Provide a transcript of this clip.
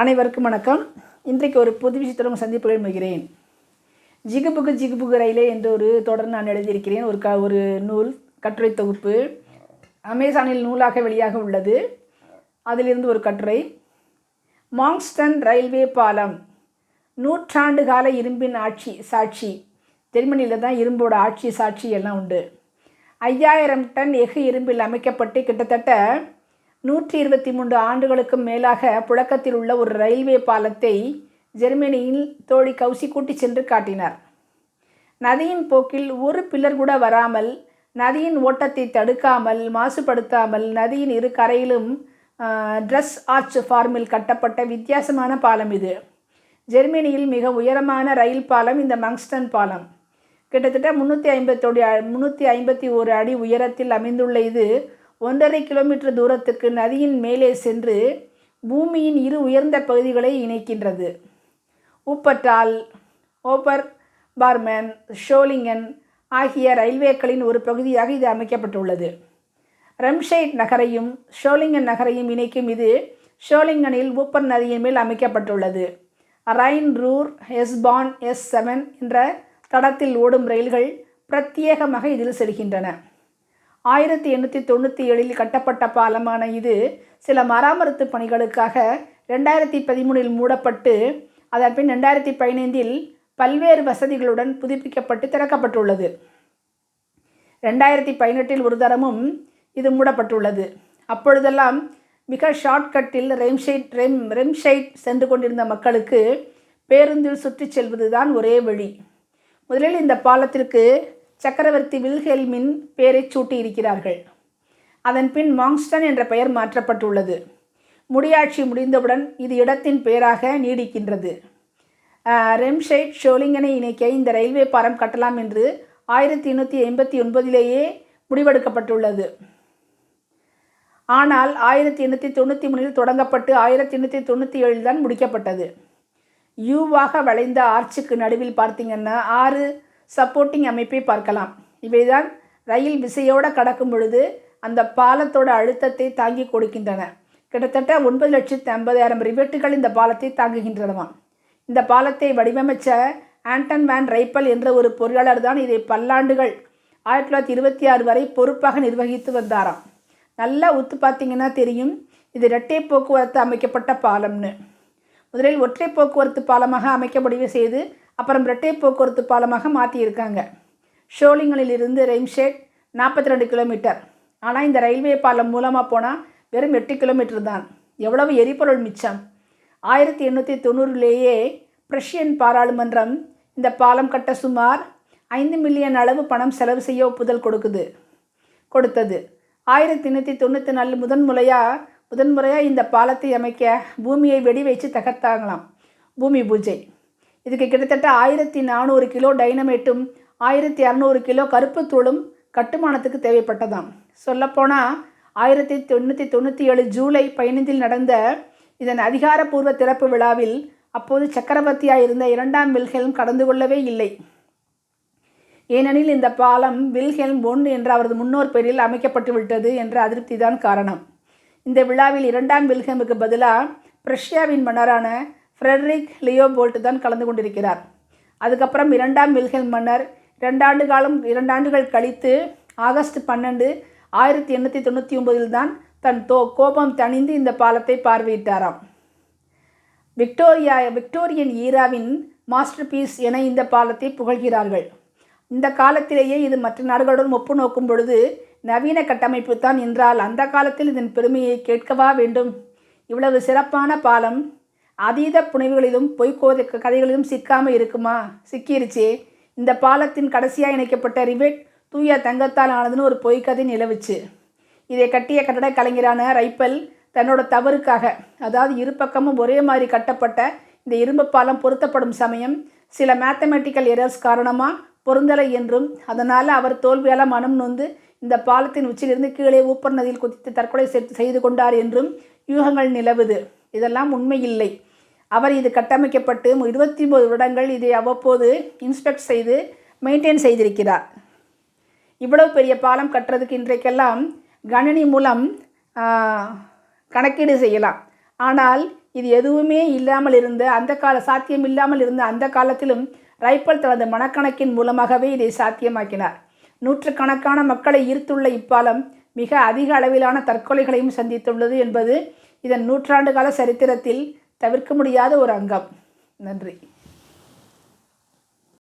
அனைவருக்கும் வணக்கம். இன்றைக்கு ஒரு பொது விஷயத்துடன் சந்திப்பு விரும்புகிறேன் ஜிகுபுகு ஜிகுபுகு ரயிலே என்ற ஒரு தொடர் நான் எழுதியிருக்கிறேன். ஒரு க ஒரு நூல் கட்டுரை தொகுப்பு. அமேசானில் நூலாக வெளியாக உள்ளது. அதிலிருந்து ஒரு கட்டுரை. மாங்ஸ்டன் ரயில்வே பாலம். நூற்றாண்டு கால இரும்பின் ஆட்சி சாட்சி. ஜெர்மனியில் தான் இரும்போட ஆட்சி சாட்சி எல்லாம் உண்டு. ஐயாயிரம் டன் எஃகு இரும்பில் அமைக்கப்பட்டு கிட்டத்தட்ட நூற்றி இருபத்தி மூன்று ஆண்டுகளுக்கும் மேலாக புழக்கத்தில் உள்ள ஒரு ரயில்வே பாலத்தை ஜெர்மனியில் தோழி கௌசி கூட்டிச் சென்று காட்டினார். நதியின் போக்கில் ஒரு பில்லர் கூட வராமல் நதியின் ஓட்டத்தை தடுக்காமல் மாசுபடுத்தாமல் நதியின் இரு கரையிலும் ட்ரெஸ் ஆர்ச் ஃபார்மில் கட்டப்பட்ட வித்தியாசமான பாலம் இது. ஜெர்மனியில் மிக உயரமான ரயில் பாலம் இந்த மங்ஸ்டன் பாலம். கிட்டத்தட்ட முந்நூற்றி ஐம்பத்தோடி முந்நூற்றி ஐம்பத்தி ஒரு அடி உயரத்தில் அமைந்துள்ள இது ஒன்றரை கிலோமீட்டர் தூரத்துக்கு நதியின் மேலே சென்று பூமியின் இரு உயர்ந்த பகுதிகளை இணைக்கின்றது. உப்பட்டால் ஓபர் பார்மன் ஷோலிங்கன் ஆகிய ரயில்வேக்களின் ஒரு பகுதியாக இது அமைக்கப்பட்டுள்ளது. ரம்ஷைட் நகரையும் ஷோலிங்கன் நகரையும் இணைக்கும் இது ஷோலிங்கனில் ஊப்பர் நதியின் மேல் அமைக்கப்பட்டுள்ளது. Rhine Ruhr S Bahn S seven என்ற தடத்தில் ஓடும் ரயில்கள் பிரத்யேகமாக இதில் செல்கின்றன. ஆயிரத்தி எண்ணூற்றி தொண்ணூற்றி ஏழில் கட்டப்பட்ட பாலமான இது சில மராமரத்து பணிகளுக்காக ரெண்டாயிரத்தி பதிமூணில் மூடப்பட்டு அதன் பின் ரெண்டாயிரத்தி பதினைந்தில் பல்வேறு வசதிகளுடன் புதுப்பிக்கப்பட்டு திறக்கப்பட்டுள்ளது. ரெண்டாயிரத்தி பதினெட்டில் ஒரு தரமும் இது மூடப்பட்டுள்ளது. அப்பொழுதெல்லாம் மிக ஷார்ட்கட்டில் ரெம்ஷைட் ரெம் ரெம்ஷைட் சென்று கொண்டிருந்த மக்களுக்கு பேருந்தில் சுற்றி செல்வது தான் ஒரே வழி. முதலில் இந்த பாலத்திற்கு சக்கரவர்த்தி வில்ஹெல்மின் பெயரை சூட்டியிருக்கிறார்கள். அதன் பின் மாங்ஸ்டன் என்ற பெயர் மாற்றப்பட்டுள்ளது. முடியாட்சி முடிந்தவுடன் இது இடத்தின் பெயராக நீடிக்கின்றது. ரெம்ஷைட் ஷோலிங்கனை இணைக்க இந்த ரயில்வே பாலம் கட்டலாம் என்று ஆயிரத்தி எண்ணூற்றி எண்பத்தி ஒன்பதிலேயே முடிவெடுக்கப்பட்டுள்ளது. ஆனால் ஆயிரத்தி எண்ணூற்றி தொண்ணூற்றி மூணில் தொடங்கப்பட்டு ஆயிரத்தி எண்ணூற்றி தொண்ணூற்றி ஏழில் தான் முடிக்கப்பட்டது. யூவாக வளைந்த ஆர்ச்சுக்கு நடுவில் பார்த்தீங்கன்னா ஆறு சப்போர்ட்டிங் அமைப்பை பார்க்கலாம். இவைதான் ரயில் விசையோடு கடக்கும் பொழுது அந்த பாலத்தோட அழுத்தத்தை தாங்கி கொடுக்கின்றன. கிட்டத்தட்ட ஒன்பது லட்சத்து ஐம்பதாயிரம் ரிவெட்டுகள் இந்த பாலத்தை தாங்குகின்றனவாம் இந்த பாலத்தை வடிவமைச்ச ஆண்டன் வேன் ரைப்பல் என்ற ஒரு பொறியாளர் தான் இதை பல்லாண்டுகள் ஆயிரத்தி தொள்ளாயிரத்தி இருபத்தி ஆறு வரை பொறுப்பாக நிர்வகித்து வந்தாராம். நல்லா ஒத்து பார்த்தீங்கன்னா தெரியும் இது இரட்டை போக்குவரத்து அமைக்கப்பட்ட பாலம்னு. முதலில் ஒற்றை போக்குவரத்து பாலமாக அமைக்க முடிவு செய்து அப்புறம் இரட்டை போக்குவரத்து பாலமாக மாற்றியிருக்காங்க ஷோலிங்களிலிருந்து ரெம்ஷேட் நாற்பத்தி ரெண்டு கிலோமீட்டர். ஆனால் இந்த ரயில்வே பாலம் மூலமாக போனால் வெறும் எட்டு கிலோமீட்டர் தான். எவ்வளவு எரிபொருள் மிச்சம்? ஆயிரத்தி எண்ணூற்றி தொண்ணூறுலேயே பிரஷியன் பாராளுமன்றம் இந்த பாலம் கட்ட சுமார் ஐந்து மில்லியன் அளவு பணம் செலவு செய்ய ஒப்புதல் கொடுக்குது. கொடுத்தது. ஆயிரத்தி எண்ணூற்றி தொண்ணூற்றி நாலு முதன்முறையாக முதன்முறையாக இந்த பாலத்தை அமைக்க பூமியை வெடி வச்சு தகர்த்தாங்களாம். பூமி பூஜை. இதுக்கு கிட்டத்தட்ட ஆயிரத்தி நானூறு கிலோ டைனமேட்டும் ஆயிரத்தி அறநூறு கிலோ கருப்பு தூளும் கட்டுமானத்துக்கு தேவைப்பட்டதாம். சொல்லப்போனால் ஆயிரத்தி தொண்ணூற்றி தொண்ணூற்றி ஏழு ஜூலை பதினைந்தில் நடந்த இதன் அதிகாரப்பூர்வ திறப்பு விழாவில் அப்போது சக்கரவர்த்தியாக இருந்த இரண்டாம் வில்ஹெல்ம் கடந்து கொள்ளவே இல்லை. ஏனெனில் இந்த பாலம் வில்ஹெல்ம் ஒன் என்ற அவரது முன்னோர் பெயரில் அமைக்கப்பட்டு விட்டது என்ற அதிருப்தி தான் காரணம். இந்த விழாவில் இரண்டாம் வில்ஹெமுக்கு பதிலாக பிரஷ்யாவின் மன்னரான ஃப்ரெட்ரிக் லியோபோல்ட் தான் கலந்து கொண்டிருக்கிறார். அதுக்கப்புறம் இரண்டாம் வில்ஹெல் மன்னர் இரண்டாண்டு காலம் இரண்டாண்டுகள் கழித்து ஆகஸ்ட் பன்னெண்டு ஆயிரத்தி எண்ணூற்றி தொண்ணூற்றி ஒம்பதில் தான் தன் தோ கோபம் தணிந்து இந்த பாலத்தை பார்வையிட்டாராம். விக்டோரியா விக்டோரியன் ஈராவின் மாஸ்டர் பீஸ் என இந்த பாலத்தை புகழ்கிறார்கள். இந்த காலத்திலேயே இது மற்ற நாடுகளுடன் ஒப்பு நோக்கும் பொழுது நவீன கட்டமைப்பு தான் என்றால் அந்த காலத்தில் இதன் பெருமையை கேட்கவா வேண்டும்? இவ்வளவு சிறப்பான பாலம் அதீத புனைவுகளிலும் பொய்க்கோதை கதைகளிலும் சிக்காமல் இருக்குமா? சிக்கிருச்சே. இந்த பாலத்தின் கடைசியாக இணைக்கப்பட்ட ரிவெட் தூய தங்கத்தால் ஆனதுன்னு ஒரு பொய்க்கதை நிலவுச்சு. இதை கட்டிய கட்டட கலைஞரான ரைப்பல் தன்னோட தவறுக்காக அதாவது இரு பக்கமும் ஒரே மாதிரி கட்டப்பட்ட இந்த இரும்பு பாலம் பொருத்தப்படும் சமயம் சில மேத்தமெட்டிக்கல் எரர்ஸ் காரணமாக பொருந்தலை என்றும் அதனால் அவர் தோல்வியால் மனம் நொந்து இந்த பாலத்தின் உச்சியிலிருந்து கீழே ஊப்பர் நதியில் குதித்து தற்கொலை செய்து கொண்டார் என்றும் யூகங்கள் நிலவுது. இதெல்லாம் உண்மையில்லை அவர் இது கட்டமைக்கப்பட்டு இருபத்தி ஒன்பது வருடங்கள் இதை அவ்வப்போது இன்ஸ்பெக்ட் செய்து மெயின்டைன் செய்திருக்கிறார். இவ்வளவு பெரிய பாலம் கட்டுறதுக்கு இன்றைக்கெல்லாம் கணினி மூலம் கணக்கீடு செய்யலாம். ஆனால் இது எதுவுமே இல்லாமல் இருந்த அந்த கால சாத்தியம் இல்லாமல் இருந்த அந்த காலத்திலும் ரைப்பல் தனது மனக்கணக்கின் மூலமாகவே இதை சாத்தியமாக்கினார். நூற்றுக்கணக்கான மக்களை ஈர்த்துள்ள இப்பாலம் மிக அதிக அளவிலான தற்கொலைகளையும் சந்தித்துள்ளது என்பது இதன் நூற்றாண்டு கால சரித்திரத்தில் தவிர்க்க முடியாத ஒரு அங்கம். நன்றி.